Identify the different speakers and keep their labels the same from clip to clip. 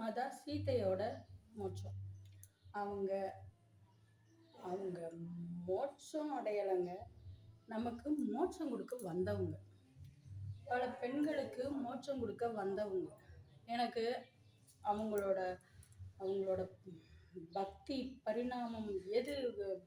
Speaker 1: மாதா சீதையோட மோட்சம். அவங்க அவங்க மோட்சம் அடையலைங்க. நமக்கு மோட்சம் கொடுக்க வந்தவங்க. பல பெண்களுக்கு மோட்சம் கொடுக்க வந்தவங்க. எனக்கு அவங்களோட அவங்களோட பக்தி பரிணாமம் எது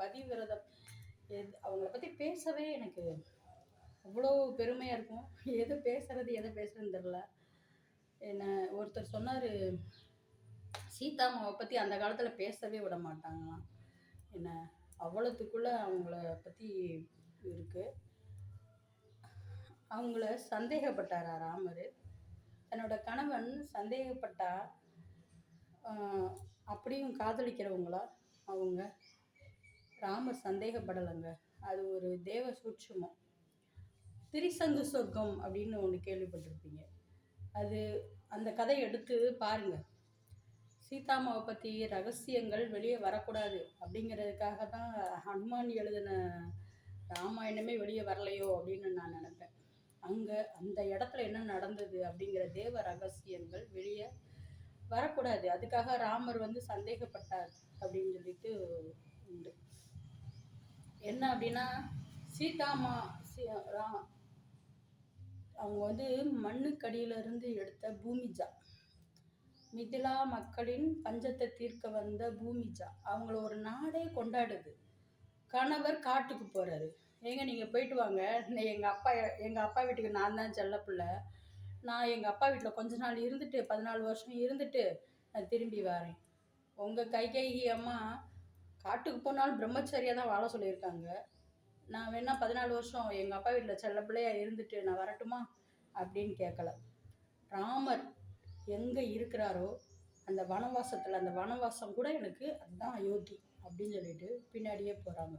Speaker 1: பதிவிரதம் எது அவங்கள பற்றி பேசவே எனக்கு அவ்வளோ பெருமையாக இருக்கும். எது பேசுறது எதை பேசுறதுன்னு தெரில என்ன ஒருத்தர் சொன்னார் சீதாமாவை பற்றி அந்த காலத்தில் பேசவே விட மாட்டாங்களாம். என்ன அவ்வளோத்துக்குள்ளே அவங்கள பற்றி இருக்குது அவங்கள சந்தேகப்பட்டாரா ராமர்? தன்னோட கணவன் சந்தேகப்பட்டா அப்படியும் காதலிக்கிறவங்களா அவங்க? ராமர் சந்தேகப்படலைங்க. அது ஒரு தேவ சூட்சுமம். திரிசங்கு சொர்க்கம் அப்படின்னு ஒன்று கேள்விப்பட்டிருப்பீங்க. அது அந்த கதையை எடுத்து பாருங்கள் சீதாமாவை பற்றி ரகசியங்கள் வெளியே வரக்கூடாது அப்படிங்கிறதுக்காக தான் ஹனுமான் எழுதின ராமாயணமே வெளியே வரலையோ அப்படின்னு நான் நினைப்பேன். அங்கே அந்த இடத்துல என்ன நடந்தது அப்படிங்கிற தேவ ரகசியங்கள் வெளியே வரக்கூடாது. அதுக்காக ராமர் வந்து சந்தேகப்பட்டார் அப்படின்னு சொல்லிட்டு உண்டு. என்ன அப்படின்னா சீதாமா சீ ரா- அவங்க வந்து மண்ணுக்கடியிலிருந்து எடுத்த பூமிஜா. மிதிலா மக்களின் பஞ்சத்தை தீர்க்க வந்த பூமிஜா. அவங்கள ஒரு நாடே கொண்டாடுது. கணவர் காட்டுக்கு போகிறாரு ஏங்க நீங்கள் போயிட்டு வாங்க. எங்கள் அப்பா எங்கள் அப்பா வீட்டுக்கு நான் தான் செல்ல பிள்ளை. நான் எங்கள் அப்பா வீட்டில் கொஞ்ச நாள் இருந்துட்டு பதினாலு வருஷம் இருந்துட்டு நான் திரும்பி வரேன். உங்கள் கை கைகி அம்மா காட்டுக்கு போனாலும் பிரம்மச்சரியாக தான் வாழ சொல்லியிருக்காங்க. நான் வேணா பதினாலு வருஷம் எங்கள் அப்பா வீட்டில் செல்ல பிள்ளையா இருந்துட்டு நான் வரட்டுமா? அப்படின்னு கேட்கல. ராமர் எங்கே இருக்கிறாரோ அந்த வனவாசத்தில் அந்த வனவாசம் கூட எனக்கு அதுதான் அயோத்தி அப்படின்னு சொல்லிட்டு பின்னாடியே போகிறாங்க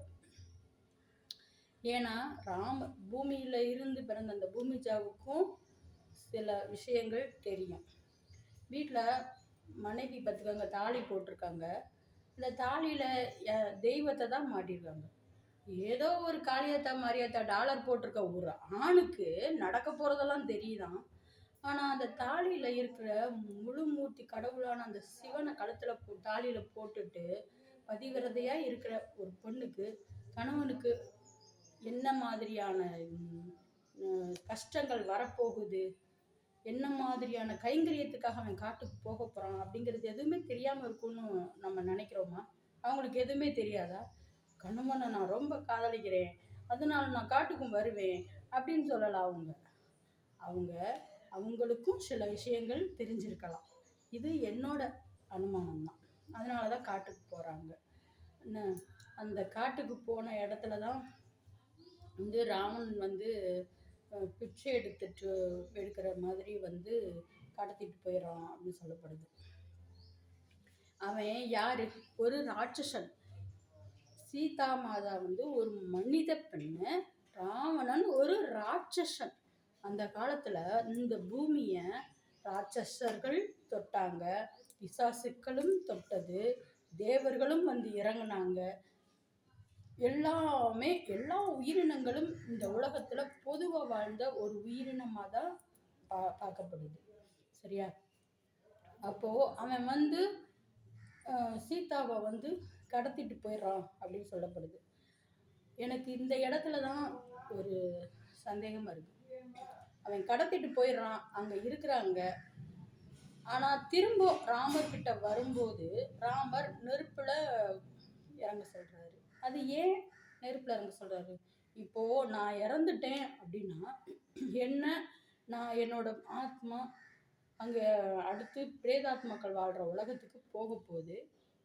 Speaker 1: ஏன்னா ராம பூமியில் இருந்து பிறந்த அந்த பூமிஜாவுக்கும் சில விஷயங்கள் தெரியும். வீட்டில் மனைவி பார்த்துக்காங்க தாலி போட்டிருக்காங்க. இந்த தாலியில் தெய்வத்தை தான் மாட்டியிருக்காங்க ஏதோ ஒரு காளியாத்தா மாரியாத்தா டாலர் போட்டிருக்க ஒரு ஆணுக்கு நடக்க போகிறதெல்லாம் தெரியுதான். ஆனால் அந்த தாலியில் இருக்கிற முழு மூர்த்தி கடவுளான அந்த சிவனை கழுத்தில் போ தாலியில் போட்டுட்டு பதிவிரதையாக இருக்கிற ஒரு பொண்ணுக்கு கணவனுக்கு என்ன மாதிரியான கஷ்டங்கள் வரப்போகுது? என்ன மாதிரியான கைங்கரியத்துக்காக அவன் காட்டுக்கு போக போகிறான் அப்படிங்கிறது எதுவுமே தெரியாமல் இருக்கும்னு நம்ம நினைக்கிறோமா? அவங்களுக்கு எதுவுமே தெரியாதா? கணவனை நான் ரொம்ப காதலிக்கிறேன். அதனால நான் காட்டுக்கும் வருவேன் அப்படின்னு சொல்லலாம் அவங்க. அவங்க அவங்களுக்கும் சில விஷயங்கள் தெரிஞ்சிருக்கலாம். இது என்னோட அனுமானம் தான் அதனால தான் காட்டுக்கு போகிறாங்க என்ன அந்த காட்டுக்கு போன இடத்துல தான் வந்து ராமன் வந்து பிச்சை எடுத்துட்டு எடுக்கிற மாதிரி வந்து கடத்திட்டு போயிடறான் அப்படின்னு சொல்லப்படுது. அவன் யார்? ஒரு ராட்சசன். சீதா மாதா வந்து ஒரு மனித பெண்ணு. ராவணன் ஒரு ராட்சசன். அந்த காலத்துல இந்த பூமியை ராட்சஸர்கள் தொட்டாங்க. பிசாசுக்களும் தொட்டது. தேவர்களும் வந்து இறங்குனாங்க. எல்லாமே எல்லா உயிரினங்களும் இந்த உலகத்துல பொதுவாக வாழ்ந்த ஒரு உயிரினமாக தான் பா பார்க்கப்படுது. சரியா? அப்போ அவன் வந்து சீதாவை வந்து கடத்திட்டு போயிடுறான் அப்படின்னு சொல்லப்படுது. எனக்கு இந்த இடத்துல தான் ஒரு சந்தேகமாக இருக்கு. அவன் கடத்திட்டு போயிடுறான் அங்க இருக்கிறாங்க. ஆனா திரும்ப ராமர் கிட்ட வரும்போது ராமர் நெருப்புல இறங்க சொல்றாரு. அது ஏன் நெருப்புல இறங்க சொல்றாரு? இப்போ நான் இறந்துட்டேன் அப்படின்னா என்ன நான் என்னோட ஆத்மா அங்க அடுத்து பிரேதாத்மாக்கள் வாழ்ற உலகத்துக்கு போக போகுது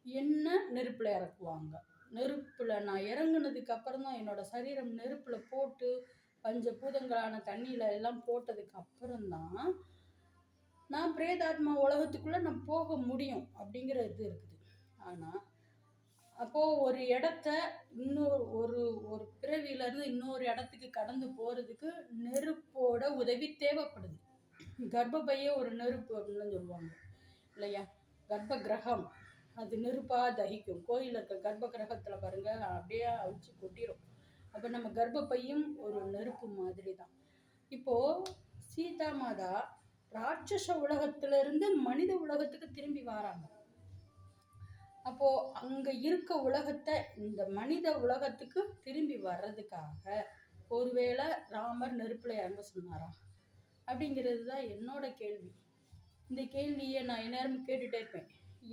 Speaker 1: என்ன நெருப்புல இறக்குவாங்க? நெருப்புல நான் இறங்குனதுக்கு அப்புறம் தான் என்னோட சரீரம் நெருப்புல போட்டு பஞ்சபூதங்களான தண்ணியில எல்லாம் போட்டதுக்கு அப்புறம்தான் நான் பிரேதாத்மா உலகத்துக்குள்ள நான் போக முடியும் அப்படிங்கிற இது இருக்குது. ஆனா அப்போ ஒரு இடத்த இன்னொரு ஒரு ஒரு பிறவியிலேருந்து இன்னொரு இடத்துக்கு கடந்து போறதுக்கு நெருப்போட உதவி தேவைப்படுது. கர்ப்பப்பையே ஒரு நெருப்பு அப்படின்னு சொல்லுவாங்க. இல்லையா? கர்ப்ப கிரகம் அது நெருப்பா தகிக்கும். கோயிலில் இருக்க கர்ப்ப கிரகத்துல பாருங்க அப்படியே அழிச்சு கொட்டிடும் அப்போ நம்ம கர்ப்பப்பையும் ஒரு நெருப்பு மாதிரி தான் இப்போ சீதா மாதா ராட்சச உலகத்திலிருந்து மனித உலகத்துக்கு திரும்பி வராங்க. அப்போ அங்க இருக்க உலகத்தை இந்த மனித உலகத்துக்கு திரும்பி வர்றதுக்காக ஒருவேளை ராமர் நெருப்புல இறங்க சொன்னாரா? அப்படிங்கிறது தான் என்னோட கேள்வி. இந்த கேள்வியை நான் எந்நேரம் கேட்டுட்டே இருப்பேன்.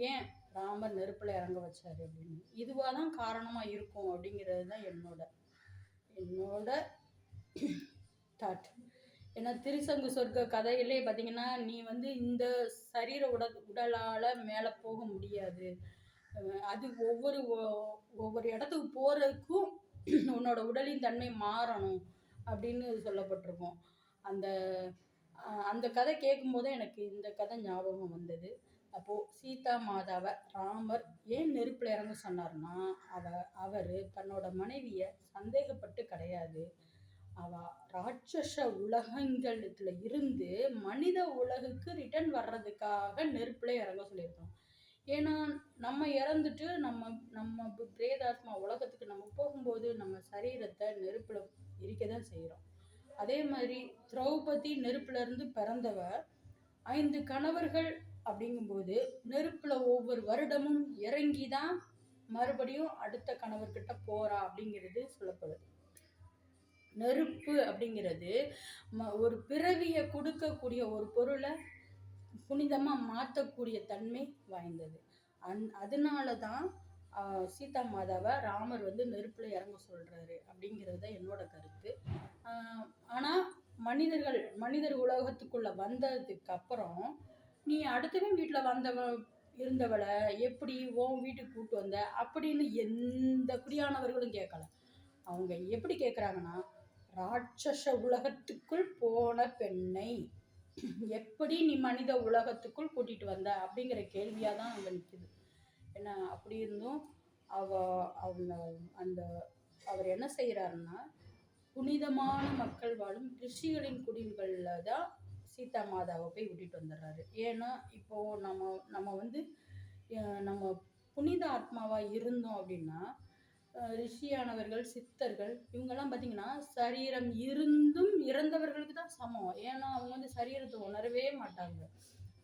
Speaker 1: ஏன் ராமர் நெருப்புல இறங்க வச்சாரு அப்படின்னு? இதுவாக தான் காரணமா இருக்கும் அப்படிங்கிறது தான் என்னோட என்னோட தாட் ஏன்னா திருசங்கு சொர்க்க கதையிலே பார்த்தீங்கன்னா நீ வந்து இந்த சரீர உட உடலால் மேலே போக முடியாது. அது ஒவ்வொரு ஒவ்வொரு இடத்துக்கு போகிறதுக்கும் உன்னோட உடலின் தன்மை மாறணும் அப்படின்னு சொல்லப்பட்டிருக்கும். அந்த அந்த கதை கேட்கும்போது எனக்கு இந்த கதை ஞாபகம் வந்தது. அப்போது சீதா மாதாவை ராமர் ஏன் நெருப்பில் இறங்க சொன்னார்னா அவ அவர் தன்னோட மனைவியை சந்தேகப்பட்டு கிடையாது. அவ ராட்சச உலகங்களத்துல இருந்து மனித உலகுக்கு ரிட்டர்ன் வர்றதுக்காக நெருப்புல இறங்க சொல்லியிருக்கோம். ஏன்னா நம்ம இறந்துட்டு நம்ம நம்ம பிரேதாத்மா உலகத்துக்கு நம்ம போகும்போது நம்ம சரீரத்தை நெருப்புல இருக்க தான் செய்கிறோம் அதே மாதிரி திரௌபதி நெருப்புல இருந்து பிறந்தவ ஐந்து கணவர்கள் அப்படிங்கும்போது நெருப்பில் ஒவ்வொரு வருடமும் இறங்கி தான் மறுபடியும் அடுத்த கணவர்கிட்ட போறா அப்படிங்கிறது சொல்லப்படுது. நெருப்பு அப்படிங்கிறது ம- ஒரு பிறவியை கொடுக்கக்கூடிய ஒரு பொருளை புனிதமாக மாற்றக்கூடிய தன்மை வாய்ந்தது. அந் அதனால தான் சீதா மாதாவை ராமர் வந்து நெருப்பில் இறங்க சொல்கிறாரு அப்படிங்கிறது தான் என்னோட கருத்து. ஆனால் மனிதர்கள் மனிதர் உலகத்துக்குள்ளே வந்ததுக்கு அப்புறம் நீ அடுத்தவன் வீட்டில் வந்தவ இருந்தவளை எப்படி உன் வீட்டுக்கு கூட்டு வந்த? அப்படின்னு எந்த குடியானவர்களும் கேட்கல அவங்க எப்படி கேட்குறாங்கன்னா ராட்சச உலகத்துக்குள் போன பெண்ணை. எப்படி நீ மனித உலகத்துக்குள் கூட்டிட்டு வந்த? அப்படிங்கிற கேள்வியாக தான் அங்கே நிற்குது ஏன்னா அப்படி இருந்தும் அவ அவங்க அந்த அவர் என்ன செய்கிறாருன்னா புனிதமான மக்கள் வாழும் ரிஷிகளின் குடில்களில் தான் சீதா மாதாவை போய் விட்டுட்டு வந்துடுறாரு. ஏன்னா இப்போ நம்ம நம்ம வந்து நம்ம புனித ஆத்மாவாக இருந்தோம் அப்படின்னா ரிஷியானவர்கள் சித்தர்கள் இவங்கெல்லாம் பார்த்தீங்கன்னா சரீரம் இருந்தும் இறந்தவர்களுக்கு தான் சமம். ஏன்னா அவங்க வந்து சரீரத்தை உணரவே மாட்டாங்க.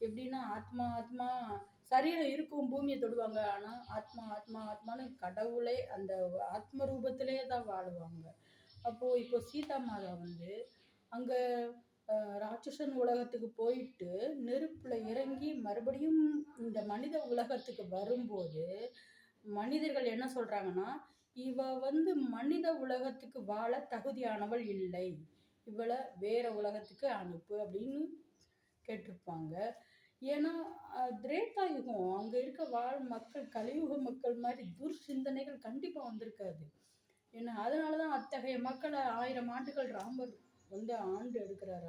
Speaker 1: எப்படின்னா ஆத்மா ஆத்மா சரீரம் இருக்கும் பூமியை தொடுவாங்க. ஆனால் ஆத்மா ஆத்மா ஆத்மான்னு கடவுளே அந்த ஆத்ம ரூபத்திலே தான் வாழுவாங்க. அப்போது இப்போ சீதா மாதா வந்து அங்கே ராட்சசன் உலகத்துக்கு போயிட்டு நெருப்பில் இறங்கி மறுபடியும் இந்த மனித உலகத்துக்கு வரும்போது மனிதர்கள் என்ன சொல்கிறாங்கன்னா இவ வந்து மனித உலகத்துக்கு வாழ தகுதியானவள் இல்லை. இவளை வேற உலகத்துக்கு அனுப்பு அப்படின்னு கேட்டிருப்பாங்க. ஏன்னா திரேதா யுகம் அங்கே இருக்க வாழ் மக்கள் கலியுக மக்கள் மாதிரி துர் சிந்தனைகள் கண்டிப்பாக வந்திருக்காது. ஏன்னா அதனால தான் அத்தகைய மக்களை ஆயிரம் ஆண்டுகள் ராமர் வந்து ஆண்டு எடுக்கிறாரு.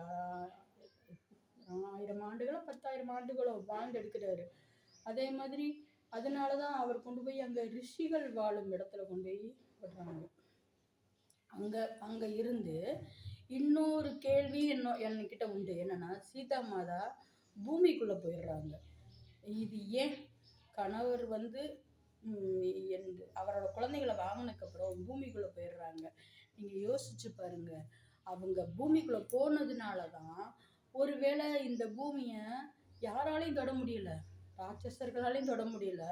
Speaker 1: ஆயிரம் ஆண்டுகளோ பத்தாயிரம் ஆண்டுகளோ வாழ்ந்து எடுக்கிறாரு. அதே மாதிரி அதனால தான் அவர் கொண்டு போய் அங்கே ரிஷிகள் வாழும் இடத்துல கொண்டு போய் விடுறாங்க அங்கே அங்கே இருந்து இன்னொரு கேள்வி என்ன என்கிட்ட உண்டு. என்னன்னா சீதா மாதா பூமிக்குள்ளே போயிடுறாங்க. இது ஏன்? கணவர் வந்து என்- அவரோட குழந்தைகளை வாங்கினதுக்கப்புறம் பூமிக்குள்ளே போயிடுறாங்க. நீங்கள் யோசிச்சு பாருங்கள் அவங்க பூமிக்குள்ளே போனதுனால தான் ஒருவேளை இந்த பூமியை யாராலையும் தொட முடியல. ராட்சசர்களாலையும் தொட முடியல.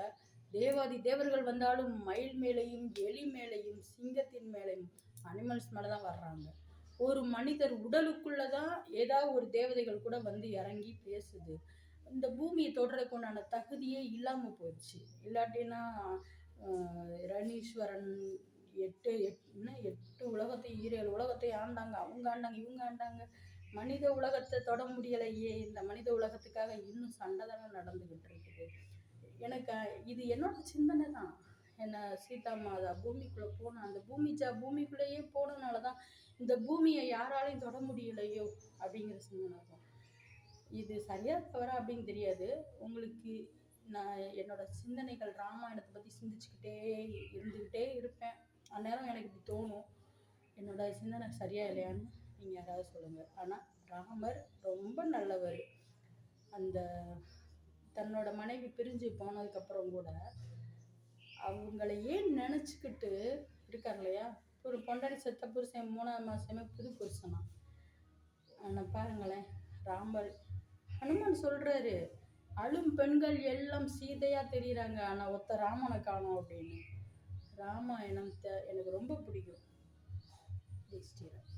Speaker 1: தேவாதி தேவர்கள் வந்தாலும் மயில் மேலேயும் எலி மேலேயும் சிங்கத்தின் மேலேயும் அனிமல்ஸ் மேலே தான் வர்றாங்க. ஒரு மனிதர் உடலுக்குள்ளே தான் ஏதாவது ஒரு தேவதைகள் கூட வந்து இறங்கி பேசுது. இந்த பூமியை தொடுறதுக்கு உண்டான தகுதியே இல்லாமல் போயிடுச்சு இல்லாட்டினா ரணீஸ்வரன் எட்டு எட் என்ன எட்டு உலகத்தை ஈரேழு உலகத்தை ஆண்டாங்க. அவங்க ஆண்டாங்க இவங்க ஆண்டாங்க. மனித உலகத்தை தொட முடியலையே. இந்த மனித உலகத்துக்காக இன்னும் சண்டை தானே நடந்துக்கிட்டு இருக்குது. எனக்கு இது என்னோட சிந்தனை தான். என்ன சீதா மாதா பூமிக்குள்ளே போன அந்த பூமி ஜா பூமிக்குள்ளேயே போனதுனால தான் இந்த பூமியை யாராலையும் தொட முடியலையோ அப்படிங்கிற சிந்தனை தான். இது சரியா தவறா அப்படின்னு தெரியாது. உங்களுக்கு நான் என்னோட சிந்தனைகள் ராமாயணத்தை பற்றி சிந்திச்சுக்கிட்டே இருந்துக்கிட்டே இருப்பேன். அந்நேரம் எனக்கு இப்படி தோணும். என்னோட சிந்தனை சரியா இல்லையான்னு நீங்கள் யாராவது சொல்லுங்கள் ஆனால் ராமர் ரொம்ப நல்லவர். அந்த தன்னோட மனைவி பிரிஞ்சு போனதுக்கப்புறம் கூட அவங்கள ஏன் நினச்சிக்கிட்டு இருக்கார் இல்லையா? ஒரு பொண்டாடி செத்த புருஷன் மூணாவது மாதமே புது புருஷனா? ஆனால் பாருங்களேன் ராமர் ஹனுமான் சொல்கிறாரு அழும் பெண்கள் எல்லாம் சீதையாக தெரியுறாங்க. ஆனால் ஒத்த ராமனை காணோம் அப்படின்னு. ராமாயணம் எனக்கு ரொம்ப பிடிக்கும். ஜெய் ஸ்ரீராம்